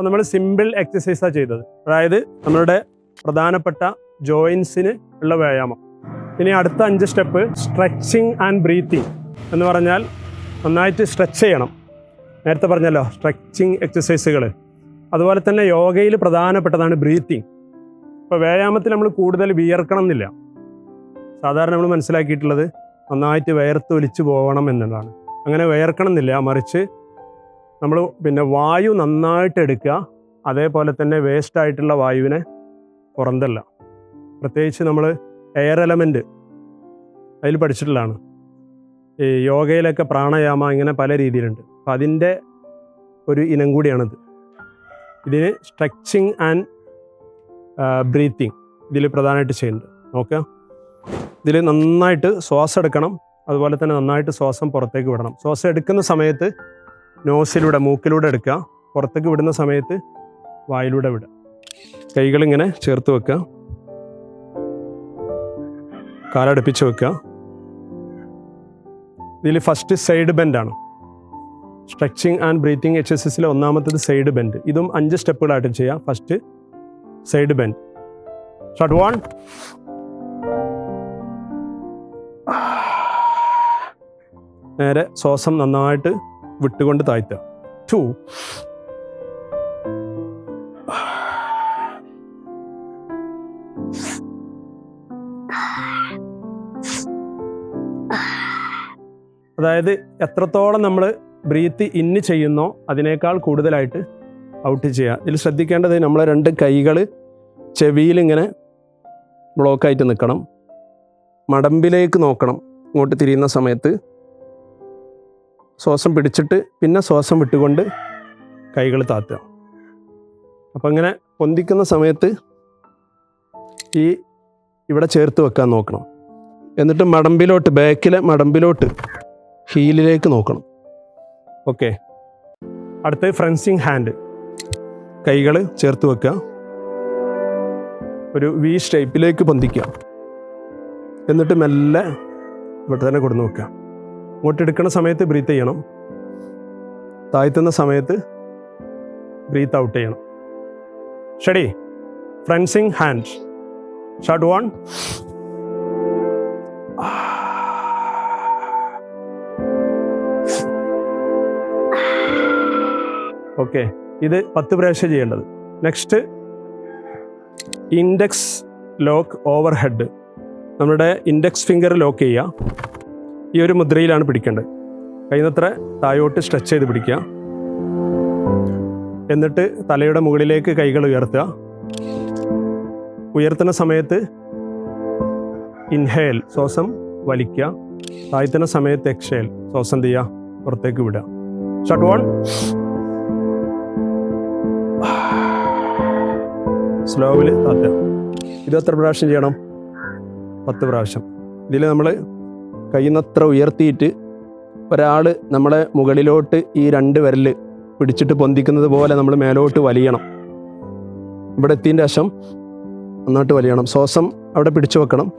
അപ്പോൾ നമ്മൾ സിമ്പിൾ എക്സസൈസാണ് ചെയ്തത്. അതായത് നമ്മളുടെ പ്രധാനപ്പെട്ട ജോയിൻസിന് ഉള്ള വ്യായാമം. ഇനി അടുത്ത അഞ്ച് സ്റ്റെപ്പ് സ്ട്രെച്ചിങ് ആൻഡ് ബ്രീത്തിങ് എന്ന് പറഞ്ഞാൽ നന്നായിട്ട് സ്ട്രെച്ച് ചെയ്യണം. നേരത്തെ പറഞ്ഞല്ലോ സ്ട്രെച്ചിങ് എക്സസൈസുകൾ അതുപോലെ തന്നെ യോഗയിൽ പ്രധാനപ്പെട്ടതാണ് ബ്രീത്തിങ് ഇപ്പോൾ വ്യായാമത്തിൽ നമ്മൾ കൂടുതൽ വിയർക്കണം എന്നില്ല. സാധാരണ നമ്മൾ മനസ്സിലാക്കിയിട്ടുള്ളത് നന്നായിട്ട് വിയർത്ത് ഒലിച്ചു പോകണം എന്നുള്ളതാണ് അങ്ങനെ വയർക്കണം എന്നില്ല മറിച്ച് നമ്മൾ പിന്നെ വായു നന്നായിട്ട് എടുക്കുക. അതേപോലെ തന്നെ വേസ്റ്റ് ആയിട്ടുള്ള വായുവിനെ പുറന്തല്ല പ്രത്യേകിച്ച് നമ്മൾ എയർ എലമെന്റ് അതിൽ പഠിച്ചിട്ടുള്ളതാണ്. ഈ യോഗയിലൊക്കെ പ്രാണയാമ ഇങ്ങനെ പല രീതിയിലുണ്ട്. അപ്പം അതിന്റെ ഒരു ഇനം കൂടിയാണിത്. ഇതിന് സ്ട്രെച്ചിങ് ആൻഡ് ബ്രീത്തിങ് ഇതിൽ പ്രധാനമായിട്ട് ചെയ്യുന്നുണ്ട്. നോക്കുക. ഇതിൽ നന്നായിട്ട് ശ്വാസം എടുക്കണം. അതുപോലെ തന്നെ നന്നായിട്ട് ശ്വാസം പുറത്തേക്ക് വിടണം. ശ്വാസം എടുക്കുന്ന സമയത്ത് നോസിലൂടെ മൂക്കിലൂടെ എടുക്കുക. പുറത്തേക്ക് വിടുന്ന സമയത്ത് വായിലൂടെ വിടുക. കൈകളിങ്ങനെ ചേർത്ത് വെക്കുക. കാലടുപ്പിച്ച് വെക്കുക. ഇതിൽ ഫസ്റ്റ് സൈഡ് ബെൻഡാണ് സ്ട്രെച്ചിങ് ആൻഡ് ബ്രീത്തിങ് എക്സസൈസിലെ ഒന്നാമത്തത് സൈഡ് ബെൻഡ് ഇതും അഞ്ച് സ്റ്റെപ്പുകളായിട്ട് ചെയ്യാം. First side bend shut one നേരെ ശ്വാസം നന്നായിട്ട് വിട്ടുകൊണ്ട് താഴ്ത്തുക. ടു അതായത് എത്രത്തോളം നമ്മൾ ബ്രീത്ത് ഇന്ന് ചെയ്യുന്നോ അതിനേക്കാൾ കൂടുതലായിട്ട് ഔട്ട് ചെയ്യുക. ഇതിൽ ശ്രദ്ധിക്കേണ്ടത് നമ്മൾ രണ്ട് കൈകൾ ചെവിയിലിങ്ങനെ ബ്ലോക്കായിട്ട് നിൽക്കണം. മടമ്പിലേക്ക് നോക്കണം. ഇങ്ങോട്ട് തിരിയുന്ന സമയത്ത് ശ്വാസം പിടിച്ചിട്ട് പിന്നെ ശ്വാസം വിട്ടുകൊണ്ട് കൈകൾ താത്തുക. അപ്പം അങ്ങനെ പൊന്തിക്കുന്ന സമയത്ത് ഈ ഇവിടെ ചേർത്ത് വെക്കാൻ നോക്കണം. എന്നിട്ട് മടമ്പിലോട്ട് ബാക്കിലെ മടമ്പിലോട്ട് ഹീലിലേക്ക് നോക്കണം. ഓക്കെ. അടുത്ത ഫ്രൻസിങ് ഹാൻഡ്. കൈകൾ ചേർത്ത് വെക്കുക. ഒരു വി ഷേപ്പിലേക്ക് പൊന്തിക്കുക. എന്നിട്ട് മെല്ലെ ഇവിടെ തന്നെ കൊടുന്ന് വെക്കുക. ഇങ്ങോട്ട് എടുക്കുന്ന സമയത്ത് ബ്രീത്ത് ചെയ്യണം. താഴ്ത്തുന്ന സമയത്ത് ബ്രീത്ത് ഔട്ട് ചെയ്യണം. ഷെഡി ഫ്രൻസിങ് ഹാൻഡ് ഷട്ട് വൺ ഓക്കെ ഇത് പത്ത് പ്രാവശ്യം ചെയ്യേണ്ടത്. Next index lock over head നമ്മുടെ ഇൻഡെക്സ് ഫിംഗർ ലോക്ക് ചെയ്യുക. ഈ ഒരു മുദ്രയിലാണ് പിടിക്കേണ്ടത്. കഴിയുന്നത്ര താഴോട്ട് സ്ട്രെച്ച് ചെയ്ത് പിടിക്കുക. എന്നിട്ട് തലയുടെ മുകളിലേക്ക് കൈകൾ ഉയർത്തുക. ഉയർത്തുന്ന സമയത്ത് ഇൻഹേൽ ശ്വാസം വലിക്കുക. താഴ്ത്തുന്ന സമയത്ത് എക്സേൽ ശ്വാസം ചെയ്യുക? പുറത്തേക്ക് വിടുക. ഷട്ട് വൺ സ്ലോവിൽ താത്തുക ഇത് എത്ര പ്രാവശ്യം ചെയ്യണം. പത്ത് പ്രാവശ്യം. ഇതിൽ നമ്മൾ കഴിയുന്നത്ര ഉയർത്തിയിട്ട് ഒരാൾ നമ്മളെ മുകളിലോട്ട് ഈ രണ്ട് വിരൽ പിടിച്ചിട്ട് പൊന്തിക്കുന്നത് പോലെ നമ്മൾ മേലോട്ട് വലിയണം. ഇവിടെ എത്തിയതിന്റെ ശേഷം നന്നായിട്ട് വലിയണം. ശ്വാസം അവിടെ പിടിച്ചു വെക്കണം.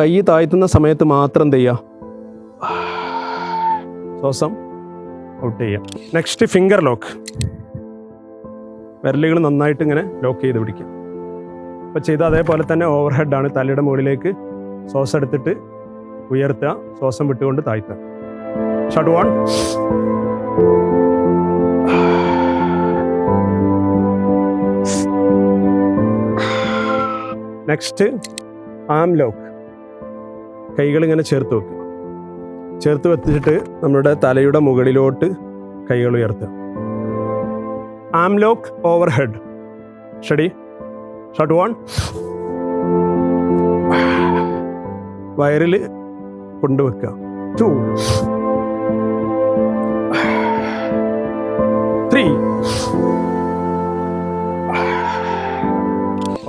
കൈ താഴ്ത്തുന്ന സമയത്ത് മാത്രം എന്ത് ചെയ്യുക? ശ്വാസം ഔട്ട് ചെയ്യുക. നെക്സ്റ്റ് ഫിംഗർ ലോക്ക് വിരലുകൾ നന്നായിട്ട് ഇങ്ങനെ ലോക്ക് ചെയ്ത് പിടിക്കുക. അപ്പോൾ ചെയ്ത അതേപോലെ തന്നെ ഓവർ ഹെഡാണ് തലയുടെ മുകളിലേക്ക് ശ്വാസം എടുത്തിട്ട് ഉയർത്തുക ശ്വാസം വിട്ടുകൊണ്ട് താഴ്ത്തുക. Shut one. Next arm lock കൈകൾ ഇങ്ങനെ ചേർത്ത് വെക്കുക. ചേർത്ത് വെച്ചിട്ട് നമ്മുടെ തലയുടെ മുകളിലോട്ട് കൈകൾ ഉയർത്തുക. ആം ലോക്ക് ഓവർ ഹെഡ് ഷടി ഷട്ട് വൺ വയറിൽ കൊണ്ടുവെക്കുക. ടു ത്രീ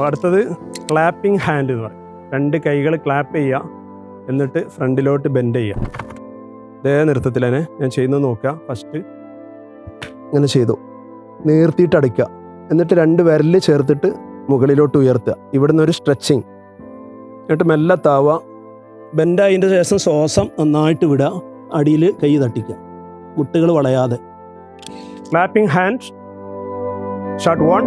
അടുത്തത് ക്ലാപ്പിംഗ് ഹാൻഡ് എന്ന് പറയും. രണ്ട് കൈകൾ ക്ലാപ്പ് ചെയ്യുക എന്നിട്ട് ഫ്രണ്ടിലോട്ട് ബെൻഡ് ചെയ്യുക. ഇതേ നൃത്തത്തിൽ തന്നെ ഞാൻ ചെയ്യുന്നത് നോക്കുക. ഫസ്റ്റ് ഇങ്ങനെ ചെയ്തു. നീർത്തിയിട്ട് അടിക്കുക എന്നിട്ട് രണ്ട് വിരൽ ചേർത്തിട്ട് മുകളിലോട്ട് ഉയർത്തുക. ഇവിടുന്ന് ഒരു സ്ട്രെച്ചിങ് എന്നിട്ട് മെല്ലെ താവുക. ബെൻഡായതിന്റെ ശേഷം ശ്വാസം നന്നായിട്ട് വിടുക. അടിയിൽ കൈ തട്ടിക്കുക. മുട്ടുകൾ വളയാതെ. ക്ലാപ്പിംഗ് ഹാൻഡ് ഷോട്ട് വൺ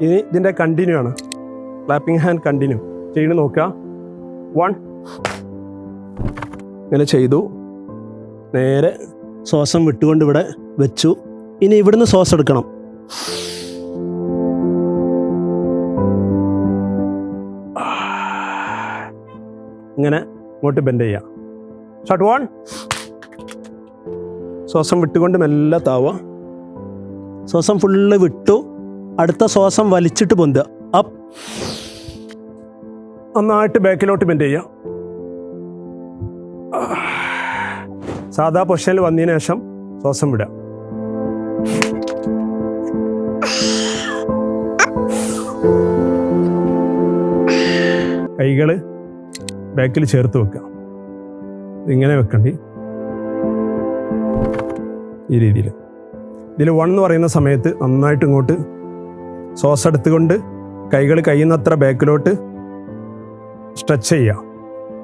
ഇനി ഇതിന്റെ കണ്ടിന്യൂ ആണ്. ക്ലാപ്പിംഗ് ഹാൻഡ് കണ്ടിന്യൂ ചെയ്യണം നോക്കുക. വൺ ഇങ്ങനെ ചെയ്തു. നേരെ ശ്വാസം വിട്ടുകൊണ്ട് ഇവിടെ വെച്ചു. ഇനി ഇവിടുന്ന് ശ്വാസം എടുക്കണം. ഇങ്ങനെ ഇങ്ങോട്ട് ബെൻഡ് ചെയ്യാം. ഷോട്ട് വൺ ശ്വാസം വിട്ടുകൊണ്ട് മെല്ലെ താവുക. ശ്വാസം ഫുള്ള് വിട്ടു. അടുത്ത ശ്വാസം വലിച്ചിട്ട് പൊന്തുക. അപ്പ് നന്നായിട്ട് ബാക്കിലോട്ട് ബെൻഡ് ചെയ്യുക. സാധാ പൊസിഷനിൽ വന്നതിന് ശേഷം ശ്വാസം വിടുക. കൈകൾ ബാക്കിൽ ചേർത്ത് വെക്കുക. ഇങ്ങനെ വെക്കണ്ടി. ഈ രീതിയിൽ. ഇതിൽ വൺ എന്ന് പറയുന്ന സമയത്ത് നന്നായിട്ട് ഇങ്ങോട്ട് ശ്വാസം എടുത്തുകൊണ്ട് കൈകൾ കഴിയുന്നത്ര ബാക്കിലോട്ട് സ്ട്രെച്ച് ചെയ്യുക.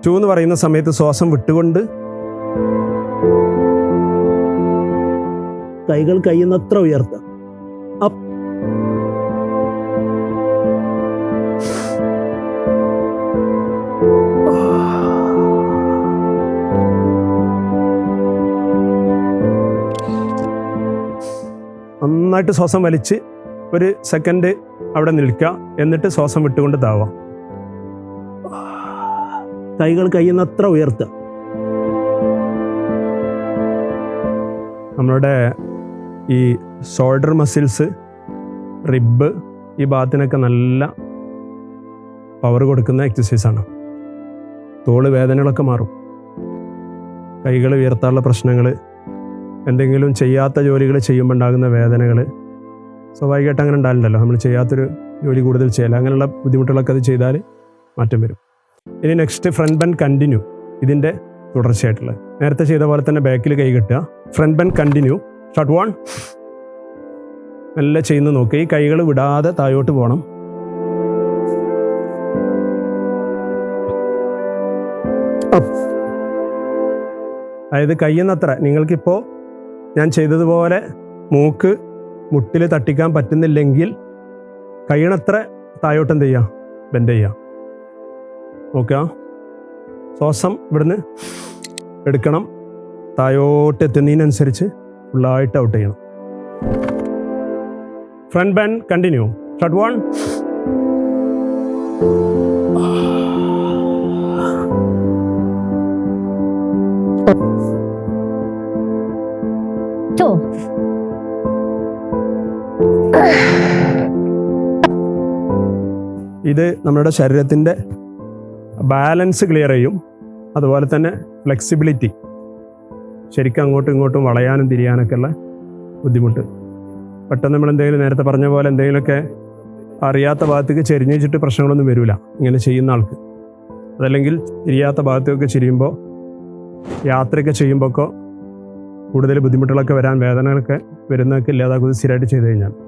ടു എന്ന് പറയുന്ന സമയത്ത് ശ്വാസം വിട്ടുകൊണ്ട് കൈകൾ കഴിയുന്നത്ര ഉയർത്തുക നന്നായിട്ട് ശ്വാസം വലിച്ച് ഒരു സെക്കൻഡ് അവിടെ നിൽക്കുക. എന്നിട്ട് ശ്വാസം വിട്ടുകൊണ്ട് താവാം. കൈകൾ കഴിയുന്നത്ര ഉയർത്തുക നമ്മളുടെ ഈ ഷോൾഡർ മസിൽസ് റിബ് ഈ ഭാഗത്തിനൊക്കെ നല്ല പവർ കൊടുക്കുന്ന എക്സസൈസാണ് തോൾ വേദനകളൊക്കെ മാറും. കൈകൾ ഉയർത്താനുള്ള പ്രശ്നങ്ങൾ എന്തെങ്കിലും ചെയ്യാത്ത ജോലികൾ ചെയ്യുമ്പോൾ ഉണ്ടാകുന്ന വേദനകൾ സ്വാഭാവികമായിട്ട് അങ്ങനെ ഉണ്ടായിട്ടുണ്ടല്ലോ നമ്മൾ ചെയ്യാത്തൊരു ജോലി കൂടുതൽ ചെയ്യല. അങ്ങനെയുള്ള ബുദ്ധിമുട്ടുകളൊക്കെ അത് ചെയ്താൽ മാറ്റം വരും. ഇനി നെക്സ്റ്റ് ഫ്രണ്ട് ബൻ കണ്ടിന്യൂ ഇതിന്റെ തുടർച്ചയായിട്ടുള്ളത്. നേരത്തെ ചെയ്ത പോലെ തന്നെ ബാക്കിൽ കൈ കെട്ടുക. Front bend continue shot one. മെല്ലെ ചെയ്യുന്ന നോക്കുക കൈകൾ വിടാതെ താഴോട്ട് പോകണം. അതായത് കയ്യെന്നത്ര. നിങ്ങൾക്കിപ്പോൾ ഞാൻ ചെയ്തതുപോലെ മൂക്ക് മുട്ടിൽ തട്ടിക്കാൻ പറ്റുന്നില്ലെങ്കിൽ കഴിയണത്ര താഴോട്ട് എന്ത് ചെയ്യുക ബെൻഡ് ചെയ്യുക നോക്കുക ശ്വാസം ഇവിടുന്ന് എടുക്കണം. താഴോട്ട് എത്തുന്നതിനനുസരിച്ച് ഫുള്ളായിട്ട് ഔട്ട് ചെയ്യണം. Front bend continue shut one two, ഇത് നമ്മുടെ ശരീരത്തിന്റെ ബാലൻസ് ക്ലിയർ ചെയ്യും. അതുപോലെ തന്നെ ഫ്ലെക്സിബിലിറ്റി ശരിക്കും അങ്ങോട്ടും ഇങ്ങോട്ടും വളയാനും തിരിയാനൊക്കെ ഉള്ള ബുദ്ധിമുട്ട്. പെട്ടെന്ന് നമ്മൾ എന്തെങ്കിലും നേരത്തെ പറഞ്ഞ പോലെ എന്തെങ്കിലുമൊക്കെ അറിയാത്ത ഭാഗത്തേക്ക് ചെരിഞ്ഞു വെച്ചിട്ട് പ്രശ്നങ്ങളൊന്നും വരില്ല ഇങ്ങനെ ചെയ്യുന്ന ആൾക്ക്. അതല്ലെങ്കിൽ തിരിയാത്ത ഭാഗത്തേക്ക് ചെരിയുമ്പോൾ യാത്രയൊക്കെ ചെയ്യുമ്പോഴൊക്കെ കൂടുതൽ ബുദ്ധിമുട്ടുകളൊക്കെ വരാൻ വേദനകളൊക്കെ വരുന്നതൊക്കെ ഇല്ലാതാക്കുന്നത് സ്ഥിരമായിട്ട് ചെയ്ത് കഴിഞ്ഞാൽ.